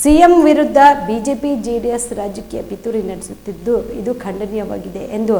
CM ವಿರುದ್ಧ BJP, JDS ರಾಜಕೀಯ ಪಿತೂರಿ ನಡೆಸುತ್ತಿದ್ದು ಇದು ಖಂಡನೀಯವಾಗಿದೆ ಎಂದು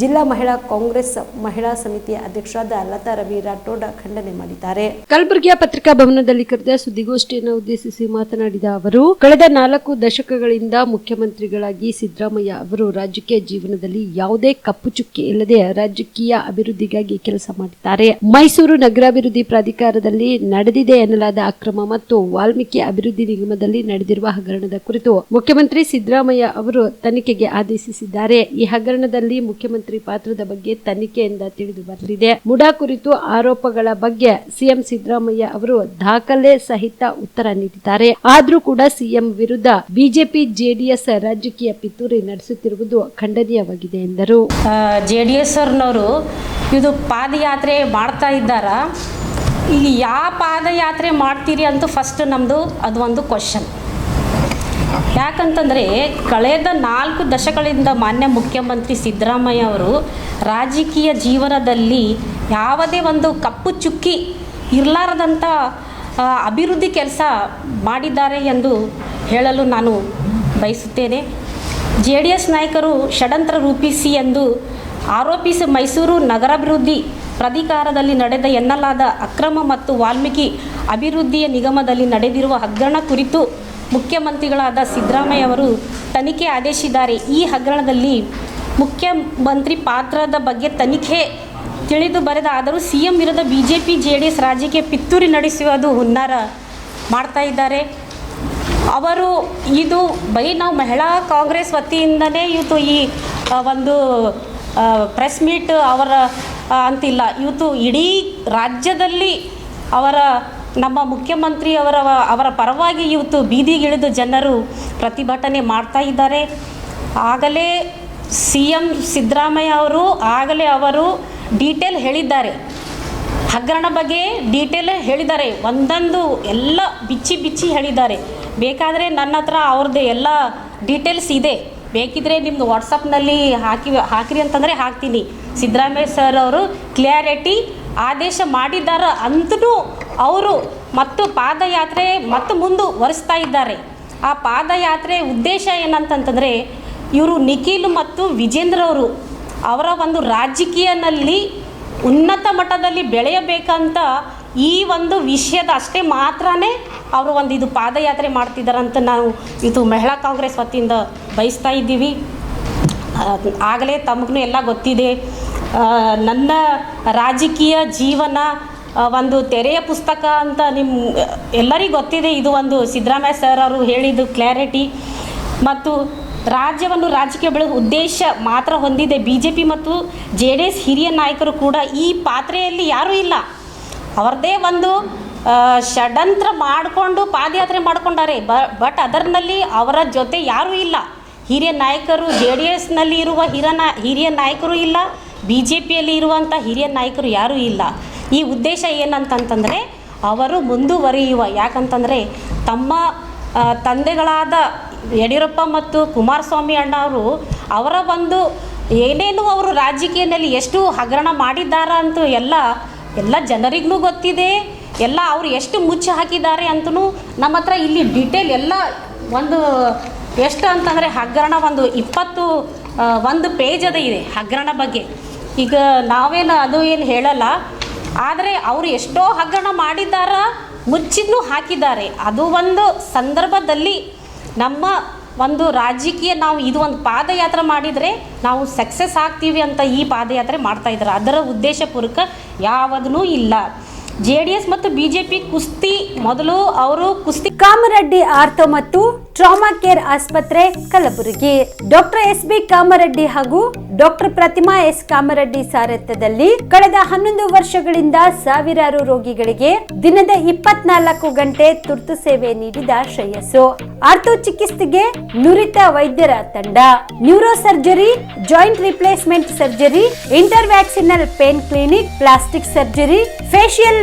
ಜಿಲ್ಲಾ ಮಹಿಳಾ ಕಾಂಗ್ರೆಸ್ ಮಹಿಳಾ ಸಮಿತಿಯ ಅಧ್ಯಕ್ಷರಾದ ಲತಾ ರವಿ ರಾಠೋಡ ಖಂಡನೆ ಮಾಡಿದ್ದಾರೆ. ಕಲಬುರಗಿಯ ಪತ್ರಿಕಾ ಭವನದಲ್ಲಿ ಕರೆದ ಸುದ್ದಿಗೋಷ್ಠಿಯನ್ನು ಉದ್ದೇಶಿಸಿ ಮಾತನಾಡಿದ ಅವರು, ಕಳೆದ ನಾಲ್ಕು ದಶಕಗಳಿಂದ ಮುಖ್ಯಮಂತ್ರಿಗಳಾಗಿ ಸಿದ್ದರಾಮಯ್ಯ ಅವರು ರಾಜಕೀಯ ಜೀವನದಲ್ಲಿ ಯಾವುದೇ ಕಪ್ಪು ಚುಕ್ಕಿ ಇಲ್ಲದೆ ರಾಜಕೀಯ ಅಭಿವೃದ್ಧಿಗಾಗಿ ಕೆಲಸ ಮಾಡಿದ್ದಾರೆ. ಮೈಸೂರು ನಗರಾಭಿವೃದ್ಧಿ ಪ್ರಾಧಿಕಾರದಲ್ಲಿ ನಡೆದಿದೆ ಎನ್ನಲಾದ ಅಕ್ರಮ ಮತ್ತು ವಾಲ್ಮೀಕಿ ಅಭಿವೃದ್ಧಿ ನಿಗಮದಲ್ಲಿ ನಡೆದಿರುವ ಹಗರಣದ ಕುರಿತು ಮುಖ್ಯಮಂತ್ರಿ ಸಿದ್ದರಾಮಯ್ಯ ಅವರು ತನಿಖೆಗೆ ಆದೇಶಿಸಿದ್ದಾರೆ. ಈ ಹಗರಣದಲ್ಲಿ ಮುಖ್ಯಮಂತ್ರಿ ಪಾತ್ರದ ಬಗ್ಗೆ ತನಿಖೆಯಿಂದ ತಿಳಿದು ಬರಲಿದೆ. ಮುಡಾ ಕುರಿತು ಆರೋಪಗಳ ಬಗ್ಗೆ ಸಿಎಂ ಸಿದ್ದರಾಮಯ್ಯ ಅವರು ದಾಖಲೆ ಸಹಿತ ಉತ್ತರ ನೀಡಿದ್ದಾರೆ. ಆದ್ರೂ ಕೂಡ ಸಿಎಂ ವಿರುದ್ಧ ಬಿಜೆಪಿ, ಜೆಡಿಎಸ್ ರಾಜಕೀಯ ಪಿತೂರಿ ನಡೆಸುತ್ತಿರುವುದು ಖಂಡನೀಯವಾಗಿದೆ ಎಂದರು. ಜೆಡಿಎಸ್ ಇದು ಪಾದಯಾತ್ರೆ ಮಾಡ್ತಾ ಇದ್ದಾರ? ಈಗ ಯಾವ ಪಾದಯಾತ್ರೆ ಮಾಡ್ತೀರಿ ಅಂತ ಫಸ್ಟ್ ನಮ್ಮದು ಅದು ಒಂದು ಕ್ವಶನ್ ಯಾಕಂತಂದರೆ ಕಳೆದ ನಾಲ್ಕು ದಶಕಗಳಿಂದ ಮಾನ್ಯ ಮುಖ್ಯಮಂತ್ರಿ ಸಿದ್ದರಾಮಯ್ಯ ಅವರು ರಾಜಕೀಯ ಜೀವನದಲ್ಲಿ ಯಾವುದೇ ಒಂದು ಕಪ್ಪು ಚುಕ್ಕಿ ಇರಲಾರದಂಥ ಅಭಿವೃದ್ಧಿ ಕೆಲಸ ಮಾಡಿದ್ದಾರೆ ಎಂದು ಹೇಳಲು ನಾನು ಬಯಸುತ್ತೇನೆ. ಜೆ ಡಿ ಎಸ್ ನಾಯಕರು ಷಡಂತ್ರ ರೂಪಿಸಿ ಎಂದು ಆರೋಪಿಸಿ ಮೈಸೂರು ನಗರಾಭಿವೃದ್ಧಿ ಪ್ರಾಧಿಕಾರದಲ್ಲಿ ನಡೆದ ಎನ್ನಲಾದ ಅಕ್ರಮ ಮತ್ತು ವಾಲ್ಮೀಕಿ ಅಭಿವೃದ್ಧಿಯ ನಿಗಮದಲ್ಲಿ ನಡೆದಿರುವ ಹಗರಣ ಕುರಿತು ಮುಖ್ಯಮಂತ್ರಿಗಳಾದ ಸಿದ್ದರಾಮಯ್ಯ ಅವರು ತನಿಖೆ ಆದೇಶಿದ್ದಾರೆ. ಈ ಹಗರಣದಲ್ಲಿ ಮುಖ್ಯಮಂತ್ರಿ ಪಾತ್ರದ ಬಗ್ಗೆ ತನಿಖೆ ತಿಳಿದು ಬರೆದ ಆದರೂ ಸಿ ಎಂ ವಿರುದ್ಧ B J P J D S ರಾಜ್ಯಕ್ಕೆ ಪಿತ್ತೂರಿ ನಡೆಸುವುದು ಹುನ್ನಾರ ಮಾಡ್ತಾ ಇದ್ದಾರೆ. ಅವರು ಇದು ಬೈ ನಾವು ಮಹಿಳಾ ಕಾಂಗ್ರೆಸ್ ವತಿಯಿಂದನೇ ಇವತ್ತು ಈ ಒಂದು ಪ್ರೆಸ್ ಮೀಟ್ ಅವರ ಅಂತಿಲ್ಲ. ಇವತ್ತು ಇಡೀ ರಾಜ್ಯದಲ್ಲಿ ಅವರ ನಮ್ಮ ಮುಖ್ಯಮಂತ್ರಿಯವರ ಅವರ ಪರವಾಗಿ ಇವತ್ತು ಬೀದಿಗಿಳಿದು ಜನರು ಪ್ರತಿಭಟನೆ ಮಾಡ್ತಾ ಇದ್ದಾರೆ. ಆಗಲೇ ಸಿ ಎಂ ಸಿದ್ದರಾಮಯ್ಯ ಅವರು, ಆಗಲೇ ಅವರು ಡೀಟೇಲ್ ಹೇಳಿದ್ದಾರೆ. ಹಗರಣ ಬಗ್ಗೆ ಡೀಟೇಲ್ ಹೇಳಿದ್ದಾರೆ. ಒಂದೊಂದು ಎಲ್ಲ ಬಿಚ್ಚಿ ಬಿಚ್ಚಿ ಹೇಳಿದ್ದಾರೆ. ಬೇಕಾದರೆ ನನ್ನ ಹತ್ರ ಅವ್ರದ್ದು ಎಲ್ಲ ಡೀಟೇಲ್ಸ್ ಇದೆ. ಬೇಕಿದ್ರೆ ನಿಮ್ಮದು ವಾಟ್ಸಪ್ನಲ್ಲಿ ಹಾಕಿ, ಹಾಕಿರಿ ಅಂತಂದರೆ ಹಾಕ್ತೀನಿ. ಸಿದ್ದರಾಮಯ್ಯ ಸರ್ ಅವರು ಕ್ಲಿಯಾರಿಟಿ ಆದೇಶ ಮಾಡಿದ್ದಾರೆ ಅಂತೂ ಅವರು ಮತ್ತು ಪಾದಯಾತ್ರೆ ಮತ್ತು ಮುಂದುವರಿಸ್ತಾ ಇದ್ದಾರೆ. ಆ ಪಾದಯಾತ್ರೆ ಉದ್ದೇಶ ಏನಂತಂತಂದರೆ, ಇವರು ನಿಖಿಲ್ ಮತ್ತು ವಿಜೇಂದ್ರ ಅವರು ಅವರ ಒಂದು ರಾಜಕೀಯನಲ್ಲಿ ಉನ್ನತ ಮಟ್ಟದಲ್ಲಿ ಬೆಳೆಯಬೇಕಂತ ಈ ಒಂದು ವಿಷಯದ ಅಷ್ಟೇ ಮಾತ್ರನೇ ಅವರು ಒಂದು ಇದು ಪಾದಯಾತ್ರೆ ಮಾಡ್ತಿದ್ದಾರಂತ ನಾವು ಇದು ಮಹಿಳಾ ಕಾಂಗ್ರೆಸ್ ವತಿಯಿಂದ ಬಯಸ್ತಾ ಇದ್ದೀವಿ. ಆಗಲೇ ತಮಗೂ ಎಲ್ಲ ಗೊತ್ತಿದೆ. ನನ್ನ ರಾಜಕೀಯ ಜೀವನ ಒಂದು ತೆರೆಯ ಪುಸ್ತಕ ಅಂತ ನಿಮ್ಮ ಎಲ್ಲರಿಗೂ ಗೊತ್ತಿದೆ, ಇದು ಒಂದು ಸಿದ್ದರಾಮಯ್ಯ ಸರ್ ಅವರು ಹೇಳಿದ್ದು ಕ್ಲಾರಿಟಿ ಮತ್ತು ರಾಜ್ಯವನ್ನು ರಾಜಕೀಯ ಬೆಳೆ ಉದ್ದೇಶ ಮಾತ್ರ ಹೊಂದಿದೆ ಬಿ ಜೆ ಪಿ ಮತ್ತು ಜೆ ಡಿ ಎಸ್ ಹಿರಿಯ ನಾಯಕರು ಕೂಡ. ಈ ಪಾತ್ರೆಯಲ್ಲಿ ಯಾರೂ ಇಲ್ಲ. ಅವ್ರದ್ದೇ ಒಂದು ಷಡಂತ್ರ ಮಾಡಿಕೊಂಡು ಪಾದಯಾತ್ರೆ ಮಾಡ್ಕೊಂಡಾರೆ. ಬಟ್ ಅದರಲ್ಲಿ ಅವರ ಜೊತೆ ಯಾರೂ ಇಲ್ಲ. ಹಿರಿಯ ನಾಯಕರು ಜೆ ಡಿ ಎಸ್ನಲ್ಲಿ ಇರುವ ಹಿರ ಹಿರಿಯ ನಾಯಕರು ಇಲ್ಲ. ಬಿ ಜೆ ಪಿಯಲ್ಲಿ ಇರುವಂಥ ಹಿರಿಯ ನಾಯಕರು ಯಾರೂ ಇಲ್ಲ. ಈ ಉದ್ದೇಶ ಏನಂತಂತಂದರೆ ಅವರು ಮುಂದುವರಿಯುವ, ಯಾಕಂತಂದರೆ ತಮ್ಮ ತಂದೆಗಳಾದ ಯಡಿಯೂರಪ್ಪ ಮತ್ತು ಕುಮಾರಸ್ವಾಮಿ ಅಣ್ಣ ಅವರು ಅವರ ಒಂದು ಏನೇನು ಅವರು ರಾಜಕೀಯದಲ್ಲಿ ಎಷ್ಟು ಹಗರಣ ಮಾಡಿದ್ದಾರ ಅಂತೂ ಎಲ್ಲ ಎಲ್ಲ ಜನರಿಗೂ ಗೊತ್ತಿದೆ. ಎಲ್ಲ ಅವರು ಎಷ್ಟು ಮುಚ್ಚಿ ಹಾಕಿದ್ದಾರೆ ಅಂತಲೂ ನಮ್ಮ ಹತ್ರ ಇಲ್ಲಿ ಡೀಟೇಲ್ ಎಲ್ಲ ಒಂದು ಎಷ್ಟು ಅಂತಂದರೆ ಹಗರಣ ಒಂದು ಇಪ್ಪತ್ತು ಒಂದು ಪೇಜದ ಇದೆ ಹಗರಣ ಬಗ್ಗೆ. ಈಗ ನಾವೇನು ಅದು ಏನು ಹೇಳಲ್ಲ. ಆದರೆ ಅವರು ಎಷ್ಟೋ ಹಗರಣ ಮಾಡಿದ್ದಾರ, ಮುಚ್ಚಿದ್ನೂ ಹಾಕಿದ್ದಾರೆ. ಅದು ಒಂದು ಸಂದರ್ಭದಲ್ಲಿ ನಮ್ಮ ಒಂದು ರಾಜಕೀಯ ನಾವು ಇದು ಒಂದು ಪಾದಯಾತ್ರೆ ಮಾಡಿದರೆ ನಾವು ಸಕ್ಸಸ್ ಆಗ್ತೀವಿ ಅಂತ ಈ ಪಾದಯಾತ್ರೆ ಮಾಡ್ತಾ ಇದ್ದಾರೆ. ಅದರ ಉದ್ದೇಶಪೂರ್ವಕ ಯಾವುದೂ ಇಲ್ಲ. ಜೆ ಡಿ ಎಸ್ ಮತ್ತು ಬಿಜೆಪಿ ಕುಸ್ತಿ ಮೊದಲು ಅವರು ಕುಸ್ತಿ ಕಾಮರೆಡ್ಡಿ ಆರ್ಥೋ ಮತ್ತು ಟ್ರಾಮಾ ಕೇರ್ ಆಸ್ಪತ್ರೆ Kalaburagi. Doctor S B Kamareddy ಹಾಗೂ ಡಾಕ್ಟರ್ ಪ್ರತಿಮಾ ಎಸ್ ಕಾಮರೆಡ್ಡಿ ಸಾರಥ್ಯದಲ್ಲಿ ಕಳೆದ ಹನ್ನೊಂದು ವರ್ಷಗಳಿಂದ ಸಾವಿರಾರು ರೋಗಿಗಳಿಗೆ ದಿನದ ಇಪ್ಪತ್ನಾಲ್ಕು ಗಂಟೆ ತುರ್ತು ಸೇವೆ ನೀಡಿದ ಶ್ರೇಯಸ್ಸು. ಆರ್ಥೋ ಚಿಕಿತ್ಸೆಗೆ ನುರಿತ ವೈದ್ಯರ ತಂಡ. Neuro surgery, joint replacement surgery interventional pain clinic, plastic surgery facial